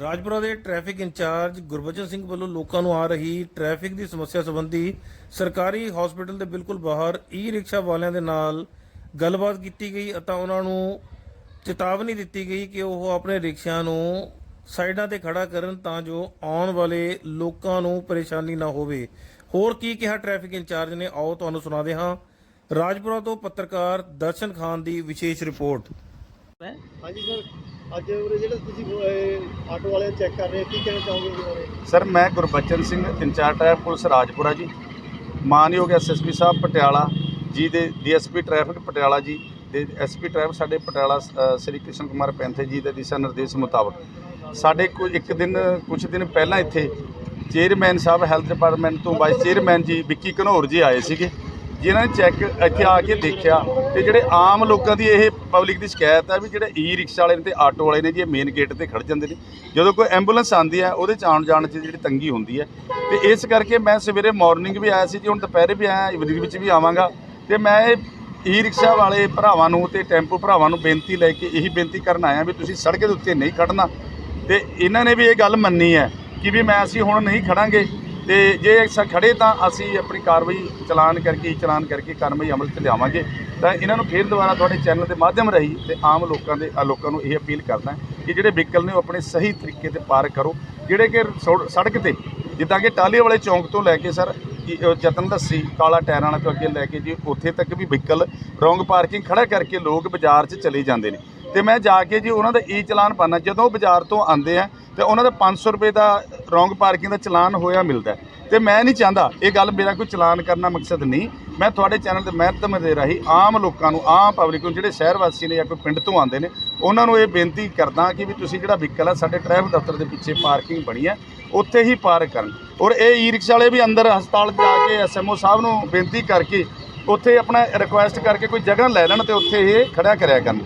ਰਾਜਪੁਰਾ ਦੇ traffic incharge Gurbachan Singh ਵੱਲੋਂ ਲੋਕਾਂ ਨੂੰ ਆ ਰਹੀ ਟ੍ਰੈਫਿਕ ਦੀ ਸਮੱਸਿਆ ਸੰਬੰਧੀ ਸਰਕਾਰੀ ਹਸਪੀਟਲ ਦੇ ਬਿਲਕੁਲ ਬਾਹਰ ਈ ਰਿਕਸ਼ਾ ਵਾਲਿਆਂ ਦੇ ਨਾਲ ਗੱਲਬਾਤ ਕੀਤੀ ਗਈ ਅਤੇ ਉਹਨਾਂ ਨੂੰ ਚੇਤਾਵਨੀ ਦਿੱਤੀ ਗਈ ਕਿ ਉਹ ਆਪਣੇ ਰਿਕਸ਼ਿਆਂ ਨੂੰ ਸਾਈਡਾਂ ਤੇ ਖੜਾ ਕਰਨ ਤਾਂ ਜੋ ਆਉਣ ਵਾਲੇ ਲੋਕਾਂ ਨੂੰ ਪਰੇਸ਼ਾਨੀ ਨਾ ਹੋਵੇ। ਹੋਰ ਕੀ ਕਿਹਾ ਟ੍ਰੈਫਿਕ ਇੰਚਾਰਜ ਨੇ? ਆਓ ਤੁਹਾਨੂੰ ਸੁਣਾਦੇ ਹਾਂ। ਰਾਜਪੁਰਾ ਤੋਂ ਪੱਤਰਕਾਰ ਦਰਸ਼ਨ ਖਾਨ ਦੀ ਵਿਸ਼ੇਸ਼ ਰਿਪੋਰਟ। ਹਾਂਜੀ ਸਰ। ਅੱਜ ਉਰੇ ਜਿਹੜੇ ਤੁਸੀਂ ਅਹ, ਆਟੋ ਵਾਲੇ ਚੈੱਕ ਕਰ ਰਹੇ ਹੋ, ਕੀ ਕਹਿਣਾ ਚਾਹੋਗੇ ਜੀ ਬਾਰੇ ਸਰ ਮੈਂ Gurbachan Singh in-charge traffic police Rajpura ji. ਮਾਨਯੋਗ ਐਸਐਸਪੀ ਸਾਹਿਬ ਪਟਿਆਲਾ ਜੀ ਦੇ ਡੀਐਸਪੀ ਟ੍ਰੈਫਿਕ ਪਟਿਆਲਾ ਜੀ ਦੇ ਐਸਪੀ ਟ੍ਰੈਫਿਕ ਸਾਡੇ ਪਟਿਆਲਾ ਅ, ਸ੍ਰੀ ਕ੍ਰਿਸ਼ਨ ਕੁਮਾਰ ਪੈਂਥੇ ਜੀ ਦੇ ਦਿਸ਼ਾ ਨਿਰਦੇਸ਼ ਮੁਤਾਬਕ। ਸਾਡੇ ਕੋਈ ਇੱਕ ਦਿਨ ਕੁਝ ਦਿਨ ਪਹਿਲਾਂ ਇੱਥੇ ਚੇਅਰਮੈਨ ਸਾਹਿਬ ਹੈਲਥ ਡਿਪਾਰਟਮੈਂਟ ਤੋਂ ਵਾਈਸ ਚੇਅਰਮੈਨ ਜੀ ਵਿੱਕੀ ਘਨੌਰ ਜੀ ਆਏ ਸੀਗੇ। ਜਿਨ੍ਹਾਂ ਨੇ ਚੈੱਕ ਇੱਥੇ ਆ ਕੇ ਦੇਖਿਆ ਤੇ ਜਿਹੜੇ ਆਮ ਲੋਕਾਂ ਦੀ ਇਹ ਪਬਲਿਕ ਦੀ ਸ਼ਿਕਾਇਤ ਹੈ ਵੀ ਜਿਹੜੇ ਈ ਰਿਕਸ਼ਾ ਵਾਲੇ ਨੇ ਤੇ ਆਟੋ ਵਾਲੇ ਨੇ ਜੀ, ਇਹ ਮੇਨ ਗੇਟ ਤੇ ਖੜ ਜਾਂਦੇ ਨੇ। ਜਦੋਂ ਕੋਈ ਐਂਬੂਲੈਂਸ ਆਉਂਦੀ ਹੈ, ਉਹਦੇ ਚ ਆਉਣ ਜਾਣ 'ਚ ਜਿਹੜੀ ਤੰਗੀ ਹੁੰਦੀ ਹੈ। ਤੇ ਇਸ ਕਰਕੇ ਮੈਂ ਸਵੇਰੇ ਮਾਰਨਿੰਗ ਵੀ ਆਇਆ ਸੀ ਜੀ, ਹੁਣ ਦੁਪਹਿਰੇ ਵੀ ਆਇਆ ਇਵਨਿੰਗ ਵਿੱਚ ਵੀ ਆਵਾਂਗਾ। ਤੇ ਮੈਂ ਇਹ ਈ ਰਿਕਸ਼ਾ ਵਾਲੇ ਭਰਾਵਾਂ ਨੂੰ ਤੇ ਟੈਂਪੂ ਭਰਾਵਾਂ ਨੂੰ ਬੇਨਤੀ ਲੈ ਕੇ ਇਹੀ ਬੇਨਤੀ ਕਰਨ ਆਇਆ ਵੀ ਤੁਸੀਂ ਸੜਕ ਦੇ ਉੱਤੇ ਨਹੀਂ ਖੜਨਾ ਤੇ ਇਹਨਾਂ ਨੇ ਵੀ ਇਹ ਗੱਲ ਮੰਨੀ ਹੈ ਕਿ ਵੀ ਮੈਂ ਅਸੀਂ ਹੁਣ ਨਹੀਂ ਖੜਾਂਗੇ। ਤੇ ਜੇ ਅਸਾਂ ਖੜੇ ਤਾਂ ਅਸੀਂ ਆਪਣੀ ਕਾਰਵਾਈ ਚਲਾਨ ਕਰਕੇ ਚਲਾਨ ਕਰਕੇ ਕਾਰਵਾਈ ਅਮਲ 'ਚ ਲਿਆਵਾਂਗੇ। ਤਾਂ ਇਹਨਾਂ ਨੂੰ ਫੇਰ ਦੁਬਾਰਾ ਤੁਹਾਡੇ ਚੈਨਲ ਦੇ ਮਾਧਿਅਮ ਰਾਹੀਂ ਤੇ ਆਮ ਲੋਕਾਂ ਦੇ ਲੋਕਾਂ ਨੂੰ ਇਹ ਅਪੀਲ ਕਰਦਾ ਕਿ ਜਿਹੜੇ ਵਹੀਕਲ ਨੇ ਉਹ ਆਪਣੇ ਸਹੀ ਤਰੀਕੇ ਤੇ ਪਾਰਕ ਕਰੋ। ਜਿਹੜੇ ਕਿ ਸੋ- ਸੜਕ ਤੇ, ਜਿੱਦਾਂ ਕਿ ਟਾਲੀ ਵਾਲੇ ਚੌਂਕ ਤੋਂ ਲੈ ਕੇ ਸਰ, ਕਿ ਜਤਨ ਦੱਸੀ, ਕਾਲਾ ਟਾਇਰਾਂ ਵਾਲਾ ਤੋਂ ਅੱਗੇ ਲੈ ਕੇ ਜੀ, ਉੱਥੇ ਤੱਕ ਵੀ ਵਹੀਕਲ ਰੋਂਗ ਪਾਰਕਿੰਗ ਖੜਾ ਕਰਕੇ ਲੋਕ ਬਾਜ਼ਾਰ 'ਚ ਚਲੇ ਜਾਂਦੇ ਨੇ। ਤੇ ਮੈਂ ਜਾ ਕੇ ਜੀ ਉਹਨਾਂ ਦਾ ਈ ਚਲਾਨ ਪਾਣਾ ਜਦੋਂ ਬਾਜ਼ਾਰ ਤੋਂ ਆਉਂਦੇ ਆ ਤੇ ਉਹਨਾਂ ਦਾ 500 ਰੁਪਏ ਦਾ ਰੋਂਗ ਪਾਰਕਿੰਗ ਦਾ ਚਲਾਨ ਹੋਇਆ ਮਿਲਦਾ ਹੈ। ਤੇ ਮੈਂ ਨਹੀਂ ਚਾਹੁੰਦਾ ਇਹ ਗੱਲ ਮੇਰਾ ਕੋਈ ਚਲਾਨ ਕਰਨਾ ਮਕਸਦ ਨਹੀਂ। ਮੈਂ ਤੁਹਾਡੇ ਚੈਨਲ ਦੇ ਮਾਧਿਅਮ ਦੇ ਰਾਹੀਂ ਆਮ ਲੋਕਾਂ ਨੂੰ, ਆਮ ਪਬਲਿਕ ਨੂੰ, ਜਿਹੜੇ ਸ਼ਹਿਰ ਵਾਸੀ ਨੇ ਜਾਂ ਕੋਈ ਪਿੰਡ ਤੋਂ ਆਉਂਦੇ ਨੇ, ਉਹਨਾਂ ਨੂੰ ਇਹ ਬੇਨਤੀ ਕਰਦਾ ਕਿ ਵੀ ਤੁਸੀਂ ਜਿਹੜਾ ਵਹੀਕਲ ਹੈ ਸਾਡੇ ਟ੍ਰੈਫਿਕ ਦਫ਼ਤਰ ਦੇ ਪਿੱਛੇ ਪਾਰਕਿੰਗ ਬਣੀ ਹੈ, ਉੱਥੇ ਹੀ ਪਾਰਕ ਕਰਨ। ਔਰ ਇਹ ਈ ਰਿਕਸ਼ਾ ਵਾਲੇ ਵੀ ਅੰਦਰ ਹਸਪਤਾਲ ਜਾ ਕੇ ਐਸਐਮਓ ਸਾਹਿਬ ਨੂੰ ਬੇਨਤੀ ਕਰਕੇ ਉੱਥੇ ਆਪਣਾ ਰਿਕੁਐਸਟ ਕਰਕੇ ਕੋਈ ਜਗ੍ਹਾ ਲੈ ਲੈਣ ਤੇ ਉੱਥੇ ਇਹ ਖੜਿਆ ਕਰਿਆ ਕਰਨ।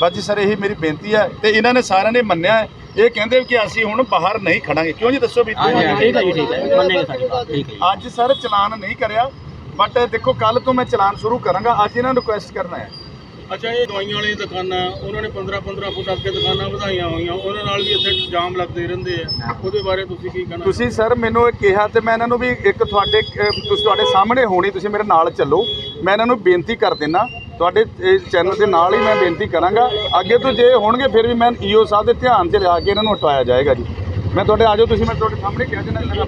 ਬਸ ਜੀ ਸਰ ਇਹੀ ਮੇਰੀ ਬੇਨਤੀ ਹੈ ਤੇ ਇਹਨਾਂ ਨੇ ਸਾਰਿਆਂ ਨੇ ਮੰਨਿਆ ਇਹ ਕਹਿੰਦੇ ਕਿ ਅਸੀਂ ਹੁਣ ਬਾਹਰ ਨਹੀਂ ਖੜਾਂਗੇ। ਕਿਉਂ ਜੀ ਦੱਸੋ ਵੀ ਠੀਕ ਹੈ ਜੀ ਠੀਕ ਹੈ ਮੰਨੇਗੇ ਸਾਡੀ ਬਾਤ ਠੀਕ ਹੈ ਜੀ। ਅੱਜ ਸਰ ਚਲਾਨ ਨਹੀਂ ਕਰਿਆ ਬਟ ਦੇਖੋ ਕੱਲ ਤੋਂ ਮੈਂ ਚਲਾਨ ਸ਼ੁਰੂ ਕਰਾਂਗਾ ਅੱਜ ਇਹਨਾਂ ਨੂੰ ਰਿਕੁਐਸਟ ਕਰਨਾ ਹੈ। ਅੱਛਾ ਇਹ ਦਵਾਈਆਂ ਵਾਲੀ ਦੁਕਾਨਾਂ ਉਹਨਾਂ ਨੇ 15 15 ਫੁੱਟ ਅੱਗੇ ਦੁਕਾਨਾਂ ਵਧਾਈਆਂ ਹੋਈਆਂ ਉਹਨਾਂ ਨਾਲ ਵੀ ਇੱਥੇ ਜਾਮ ਲੱਗਦੇ ਰਹਿੰਦੇ ਆ। ਉਹਦੇ ਬਾਰੇ ਤੁਸੀਂ ਕੀ ਕਹਿਣਾ ਤੁਸੀਂ ਸਰ ਮੈਨੂੰ ਇਹ ਕਿਹਾ ਤੇ ਮੈਂ ਇਹਨਾਂ ਨੂੰ ਵੀ ਇੱਕ ਤੁਹਾਡੇ ਤੁਸੀਂ ਤੁਹਾਡੇ ਸਾਹਮਣੇ ਹੋਣੀ ਤੁਸੀਂ ਮੇਰੇ ਨਾਲ ਚੱਲੋ। ਮੈਂ ਇਹਨਾਂ ਨੂੰ ਬੇਨਤੀ ਕਰ ਦਿੰਦਾ ਤੁਹਾਡੇ ਚੈਨਲ ਦੇ ਨਾਲ ਹੀ ਮੈਂ ਬੇਨਤੀ ਕਰਾਂਗਾ। ਅੱਗੇ ਤੋਂ ਜੇ ਹੋਣਗੇ, ਫਿਰ ਵੀ ਮੈਂ ਈਓ ਸਾਹਿਬ ਦੇ ਧਿਆਨ 'ਚ ਲਿਆ ਕੇ ਇਹਨਾਂ ਨੂੰ ਹਟਾਇਆ ਜਾਏਗਾ ਜੀ। ਮੈਂ ਤੁਹਾਡੇ ਆਜੋ ਤੁਸੀਂ, ਮੈਂ ਤੁਹਾਡੇ ਸਾਹਮਣੇ ਕਹਿ ਦੇਣਾ